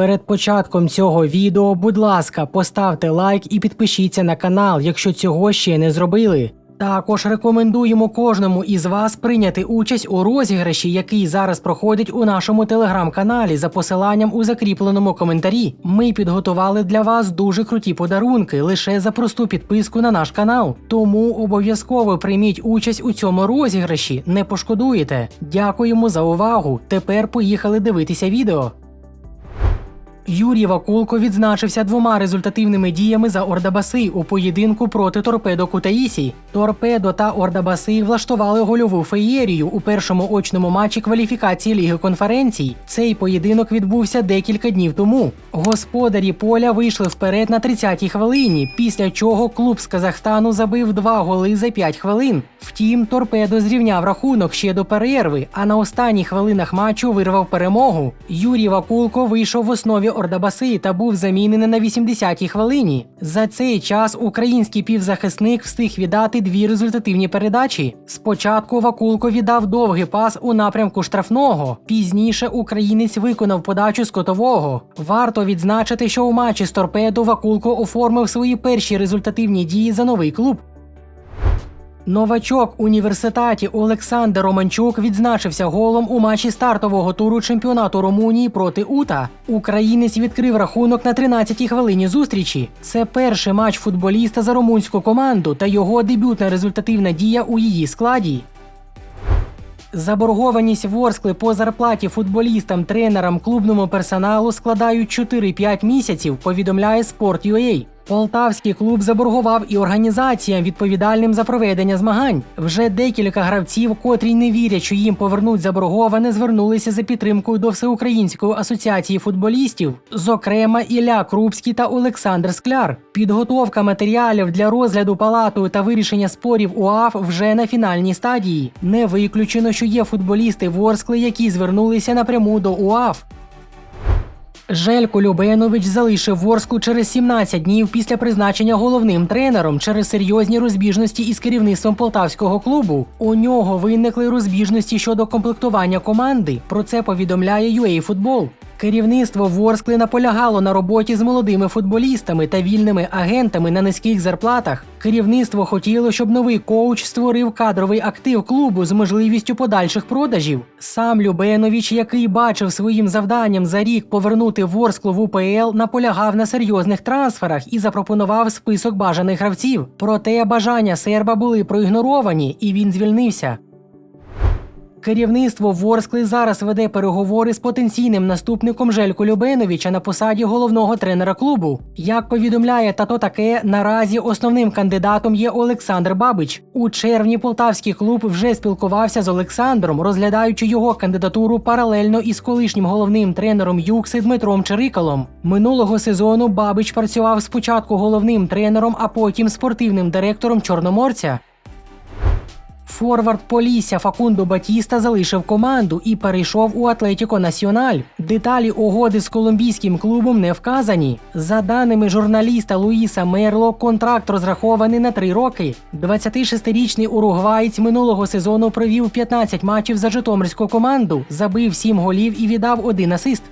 Перед початком цього відео, будь ласка, поставте лайк і підпишіться на канал, якщо цього ще не зробили. Також рекомендуємо кожному із вас прийняти участь у розіграші, який зараз проходить у нашому телеграм-каналі за посиланням у закріпленому коментарі. Ми підготували для вас дуже круті подарунки лише за просту підписку на наш канал. Тому обов'язково прийміть участь у цьому розіграші, не пошкодуєте. Дякуємо за увагу. Тепер поїхали дивитися відео. Юрій Вакулко відзначився двома результативними діями за Ордабаси у поєдинку проти Торпедо Кутаїсі. Торпедо та Ордабаси влаштували гольову феєрію у першому очному матчі кваліфікації Ліги конференцій. Цей поєдинок відбувся декілька днів тому. Господарі поля вийшли вперед на 30-й хвилині, після чого клуб з Казахстану забив два голи за 5 хвилин. Втім, торпедо зрівняв рахунок ще до перерви, а на останніх хвилинах матчу вирвав перемогу. Юрій Вакулко вийшов в основі Ордабаси та був замінений на 80-й хвилині. За цей час український півзахисник встиг віддати дві результативні передачі. Спочатку Вакулко віддав довгий пас у напрямку штрафного. Пізніше українець виконав подачу з котового. Варто відзначити, що у матчі з торпедо Вакулко оформив свої перші результативні дії за новий клуб. Новачок університеті Олександр Романчук відзначився голом у матчі стартового туру чемпіонату Румунії проти Ута. Українець відкрив рахунок на 13-й хвилині зустрічі. Це перший матч футболіста за румунську команду та його дебютна результативна дія у її складі. Заборгованість Ворскли по зарплаті футболістам, тренерам, клубному персоналу складають 4-5 місяців, повідомляє Sport.ua. Полтавський клуб заборгував і організаціям, відповідальним за проведення змагань. Вже декілька гравців, котрі не вірять, що їм повернуть заборговане, звернулися за підтримкою до Всеукраїнської асоціації футболістів, зокрема Ілля Крупський та Олександр Скляр. Підготовка матеріалів для розгляду палатою та вирішення спорів УАФ вже на фінальній стадії. Не виключено, що є футболісти Ворскли, які звернулися напряму до УАФ. Желько Любенович залишив Ворску через 17 днів після призначення головним тренером через серйозні розбіжності із керівництвом полтавського клубу. У нього виникли розбіжності щодо комплектування команди. Про це повідомляє UA Керівництво Ворскли наполягало на роботі з молодими футболістами та вільними агентами на низьких зарплатах. Керівництво хотіло, щоб новий коуч створив кадровий актив клубу з можливістю подальших продажів. Сам Любенович, який бачив своїм завданням за рік повернути Ворсклу в УПЛ, наполягав на серйозних трансферах і запропонував список бажаних гравців. Проте бажання серба були проігноровані, і він звільнився. Керівництво Ворскли зараз веде переговори з потенційним наступником Желько Любеновича на посаді головного тренера клубу. Як повідомляє тато таке, наразі основним кандидатом є Олександр Бабич. У червні полтавський клуб вже спілкувався з Олександром, розглядаючи його кандидатуру паралельно із колишнім головним тренером Юкси Дмитром Чирикалом. Минулого сезону Бабич працював спочатку головним тренером, а потім спортивним директором Чорноморця. Форвард Полісся Факундо Батіста залишив команду і перейшов у Атлетіко Національ. Деталі угоди з колумбійським клубом не вказані. За даними журналіста Луїса Мерло, контракт розрахований на три роки. 26-річний уругваєць минулого сезону провів 15 матчів за Житомирську команду, забив 7 голів і віддав один асист.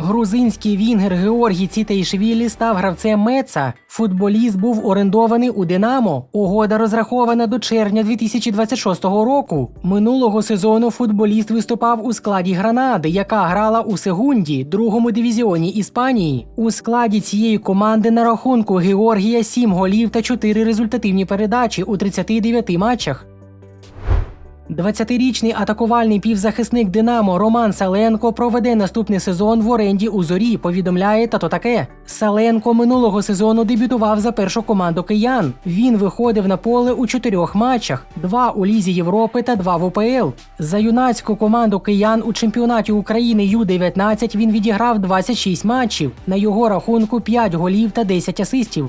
Грузинський вінгер Георгій Цітейшвілі став гравцем Меца. Футболіст був орендований у Динамо. Угода розрахована до червня 2026 року. Минулого сезону футболіст виступав у складі Гранади, яка грала у Сегунді, другому дивізіоні Іспанії. У складі цієї команди на рахунку Георгія 7 голів та 4 результативні передачі у 39 матчах. 20-річний атакувальний півзахисник Динамо Роман Саленко проведе наступний сезон в оренді у зорі. Повідомляє тато таке. Саленко минулого сезону дебютував за першу команду киян. Він виходив на поле у чотирьох матчах: два у Лізі Європи та два в УПЛ. За юнацьку команду киян у чемпіонаті України Ю-19 він відіграв 26 матчів. На його рахунку 5 голів та 10 асистів.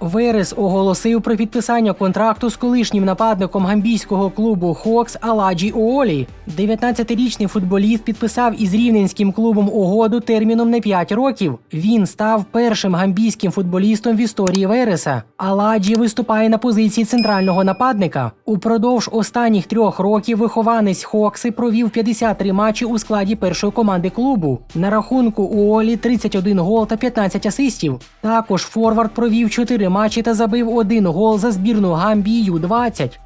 Верес оголосив про підписання контракту з колишнім нападником гамбійського клубу Хокс Аладжі Оолі. 19-річний футболіст підписав із рівненським клубом угоду терміном на 5 років. Він став першим гамбійським футболістом в історії Вереса. Аладжі виступає на позиції центрального нападника. Упродовж останніх трьох років вихованець Хокси провів 53 матчі у складі першої команди клубу. На рахунку Уолі 31 гол та 15 асистів. Також Форвард провів 4 матчі та забив один гол за збірну Гамбії Ю-20.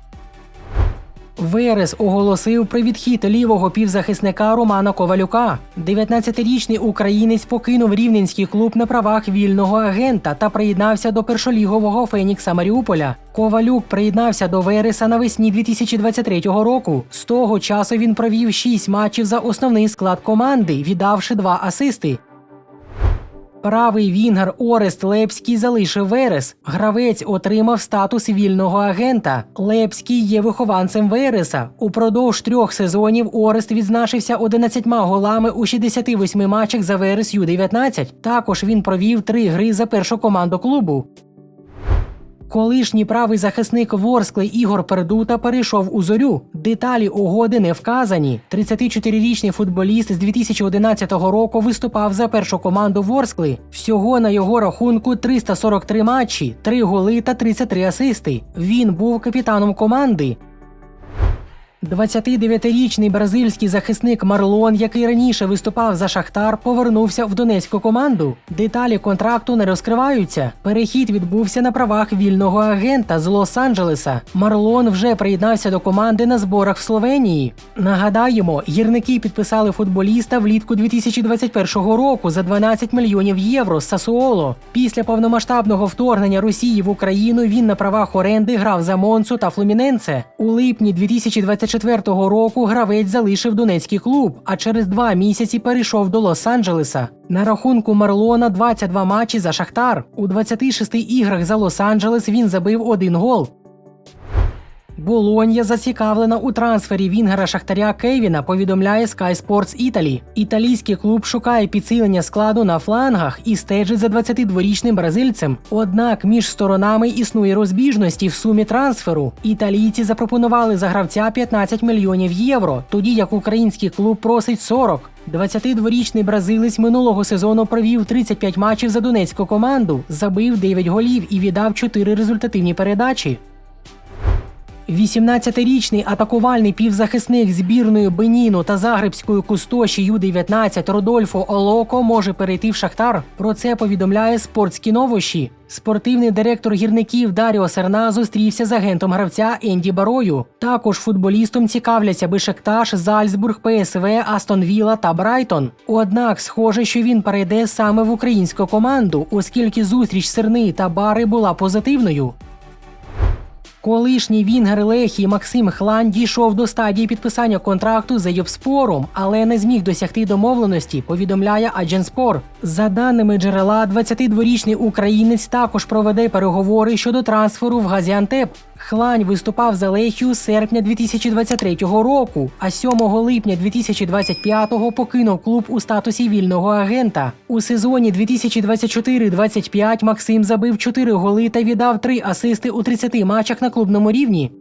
Верес оголосив про відхід лівого півзахисника Романа Ковалюка. 19-річний українець покинув рівненський клуб на правах вільного агента та приєднався до першолігового Фенікса Маріуполя. Ковалюк приєднався до Вереса навесні 2023 року. З того часу він провів 6 матчів за основний склад команди, віддавши 2 асисти. Правий вінгер Орест Лепський залишив Верес. Гравець отримав статус вільного агента. Лепський є вихованцем Вереса. Упродовж трьох сезонів Орест відзначився 11 голами у 68 матчах за Верес Ю-19. Також він провів три гри за першу команду клубу. Колишній правий захисник Ворскли Ігор Пердута перейшов у зорю. Деталі угоди не вказані. 34-річний футболіст з 2011 року виступав за першу команду Ворскли. Всього на його рахунку 343 матчі, 3 голи та 33 асисти. Він був капітаном команди. 29-річний бразильський захисник Марлон, який раніше виступав за Шахтар, повернувся в донецьку команду. Деталі контракту не розкриваються. Перехід відбувся на правах вільного агента з Лос-Анджелеса. Марлон вже приєднався до команди на зборах в Словенії. Нагадаємо, гірники підписали футболіста влітку 2021 року за 12 мільйонів євро з Сасуоло. Після повномасштабного вторгнення Росії в Україну він на правах оренди грав за Монцу та Флуміненце. У липні 2024 року гравець залишив Донецький клуб, а через два місяці перейшов до Лос-Анджелеса. На рахунку Марлона 22 матчі за Шахтар. У 26 іграх за Лос-Анджелес він забив один гол. Болонья зацікавлена у трансфері Вінгера Шахтаря Кевіна, повідомляє Sky Sports Italy. Італійський клуб шукає підсилення складу на флангах і стежить за 22-річним бразильцем. Однак між сторонами існує розбіжності в сумі трансферу. Італійці запропонували за гравця 15 мільйонів євро, тоді як український клуб просить 40. 22-річний бразилець минулого сезону провів 35 матчів за донецьку команду, забив 9 голів і віддав 4 результативні передачі. 18-річний атакувальний півзахисник збірної Беніну та Загребської кустоші Ю-19 Родольфо Олоко може перейти в Шахтар. Про це повідомляє спортські новощі. Спортивний директор гірників Даріо Серна зустрівся з агентом гравця Енді Барою. Також футболістом цікавляться Бешекташ, Зальцбург, ПСВ, Астон Вілла та Брайтон. Однак, схоже, що він перейде саме в українську команду, оскільки зустріч Серни та Бари була позитивною. Колишній вінгер Лехії Максим Хлан дійшов до стадії підписання контракту з Йопспором, але не зміг досягти домовленості, повідомляє Адженспор. За даними джерела, 22-річний українець також проведе переговори щодо трансферу в Газіантеп. Хлань виступав за Лехію серпня 2023 року, а 7 липня 2025 покинув клуб у статусі вільного агента. У сезоні 2024-25 Максим забив 4 голи та віддав 3 асисти у 30 матчах на клубному рівні.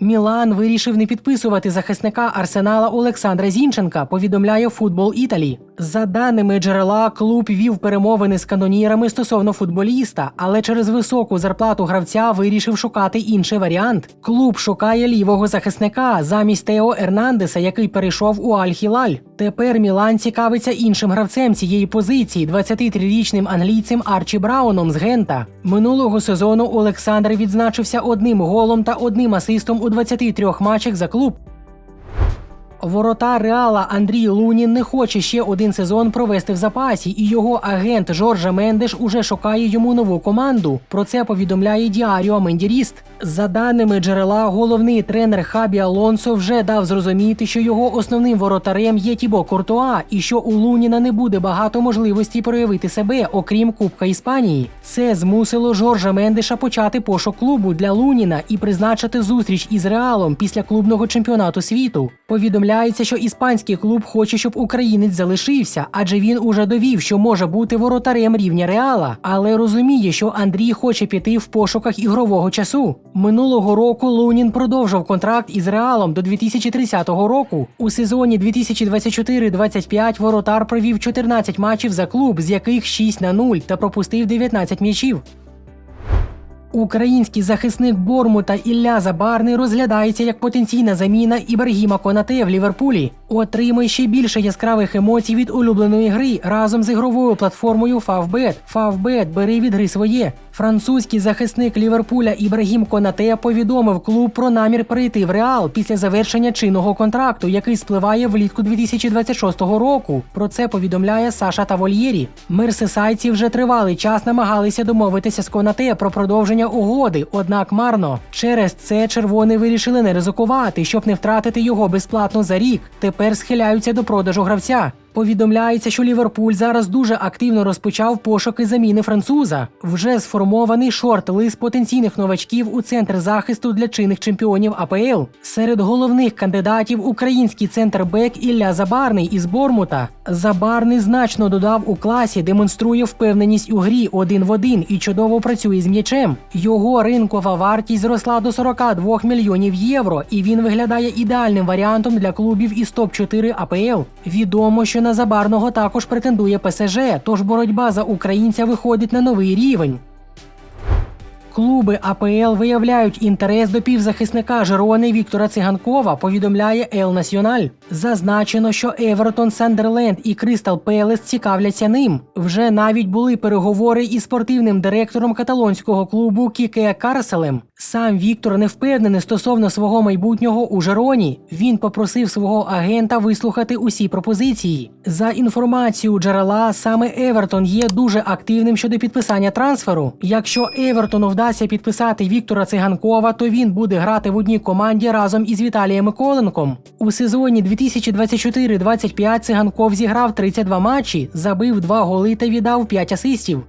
Мілан вирішив не підписувати захисника арсенала Олександра Зінченка, повідомляє футбол Італі. За даними джерела, клуб вів перемовини з канонірами стосовно футболіста, але через високу зарплату гравця вирішив шукати інший варіант. Клуб шукає лівого захисника замість Тео Ернандеса, який перейшов у Аль-Хілаль. Тепер Мілан цікавиться іншим гравцем цієї позиції, 23-річним англійцем Арчі Брауном з Гента. Минулого сезону Олександр відзначився одним голом та одним асистом у 23 матчах за клуб. Ворота Реала Андрій Лунін не хоче ще один сезон провести в запасі, і його агент Жоржа Мендеш уже шукає йому нову команду. Про це повідомляє Діаріо Мендіріст. За даними джерела, головний тренер Хабі Алонсо вже дав зрозуміти, що його основним воротарем є Тібо Куртуа, і що у Луніна не буде багато можливостей проявити себе, окрім Кубка Іспанії. Це змусило Жоржа Мендеша почати пошук клубу для Луніна і призначити зустріч із Реалом після клубного чемпіонату світу. Повідомляється, що іспанський клуб хоче, щоб українець залишився, адже він уже довів, що може бути воротарем рівня реала, але розуміє, що Андрій хоче піти в пошуках ігрового часу. Минулого року Лунін продовжив контракт із реалом до 2030 року. У сезоні 2024-25 воротар провів 14 матчів за клуб, з яких 6 на 0 та пропустив 19 м'ячів. Український захисник Бормута Ілля Забарний розглядається як потенційна заміна Ібрагіма Конате в Ліверпулі. Отримай ще більше яскравих емоцій від улюбленої гри разом з ігровою платформою Favbet. Favbet бери від гри своє. Французький захисник Ліверпуля Ібрагім Конате повідомив клуб про намір перейти в Реал після завершення чинного контракту, який спливає влітку 2026 року. Про це повідомляє Саша Тавольєрі. Мерсисайці вже тривалий час намагалися домовитися з Конате про продовження угоди, однак марно. Через це червони вирішили не ризикувати, щоб не втратити його безплатно за рік. Тепер схиляються до продажу гравця. Повідомляється, що Ліверпуль зараз дуже активно розпочав пошуки заміни француза. Вже сформований шорт-лист потенційних новачків у центр захисту для чинних чемпіонів АПЛ. Серед головних кандидатів український центр Бек Ілля Забарний із Бормута. Забарний значно додав у класі, демонструє впевненість у грі один в один і чудово працює з м'ячем. Його ринкова вартість зросла до 42 мільйонів євро, і він виглядає ідеальним варіантом для клубів із топ-4 АПЛ. Відомо, що на Забарного також претендує ПСЖ, тож боротьба за українця виходить на новий рівень. Клуби АПЛ виявляють інтерес до півзахисника Жерони Віктора Циганкова, повідомляє Ел Національ. Зазначено, що Евертон, Сандерленд і Кристал Пелес цікавляться ним. Вже навіть були переговори із спортивним директором каталонського клубу Кіке Карселем. Сам Віктор не впевнений стосовно свого майбутнього у Жероні. Він попросив свого агента вислухати усі пропозиції. За інформацією джерела, саме Евертон є дуже активним щодо підписання трансферу. Якщо Евертону вдасться підписати Віктора Циганкова, то він буде грати в одній команді разом із Віталієм Миколенком. У сезоні 2024-25 Циганков зіграв 32 матчі, забив 2 голи та віддав 5 асистів.